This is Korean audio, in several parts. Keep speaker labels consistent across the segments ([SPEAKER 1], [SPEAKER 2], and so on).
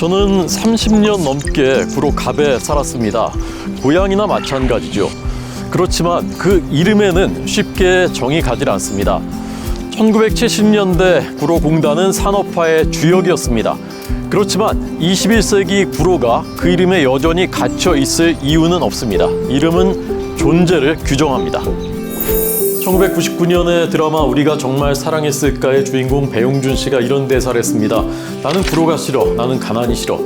[SPEAKER 1] 저는 30년 넘게 구로 갑에 살았습니다. 고향이나 마찬가지죠. 그렇지만 그 이름에는 쉽게 정이 가질 않습니다. 1970년대 구로공단은 산업화의 주역이었습니다. 그렇지만 21세기 구로가 그 이름에 여전히 갇혀 있을 이유는 없습니다. 이름은 존재를 규정합니다. 1999년의 드라마 우리가 정말 사랑했을까의 주인공 배용준 씨가 이런 대사를 했습니다. 나는 구로가 싫어. 나는 가난이 싫어.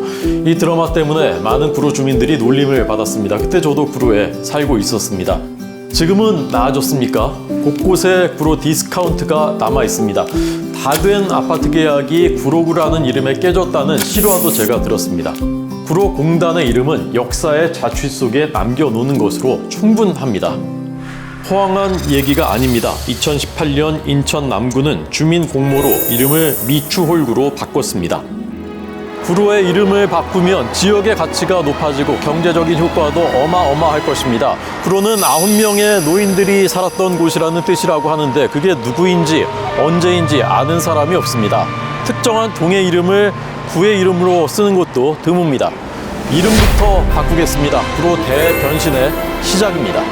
[SPEAKER 1] 이 드라마 때문에 많은 구로 주민들이 놀림을 받았습니다. 그때 저도 구로에 살고 있었습니다. 지금은 나아졌습니까? 곳곳에 구로 디스카운트가 남아 있습니다. 다 된 아파트 계약이 구로구라는 이름에 깨졌다는 실화도 제가 들었습니다. 구로 공단의 이름은 역사의 자취 속에 남겨놓는 것으로 충분합니다. 허황한 얘기가 아닙니다. 2018년 인천 남구는 주민 공모로 이름을 미추홀구로 바꿨습니다. 구로의 이름을 바꾸면 지역의 가치가 높아지고 경제적인 효과도 어마어마할 것입니다. 구로는 아홉 명의 노인들이 살았던 곳이라는 뜻이라고 하는데 그게 누구인지 언제인지 아는 사람이 없습니다. 특정한 동의 이름을 구의 이름으로 쓰는 것도 드뭅니다. 이름부터 바꾸겠습니다. 구로 대변신의 시작입니다.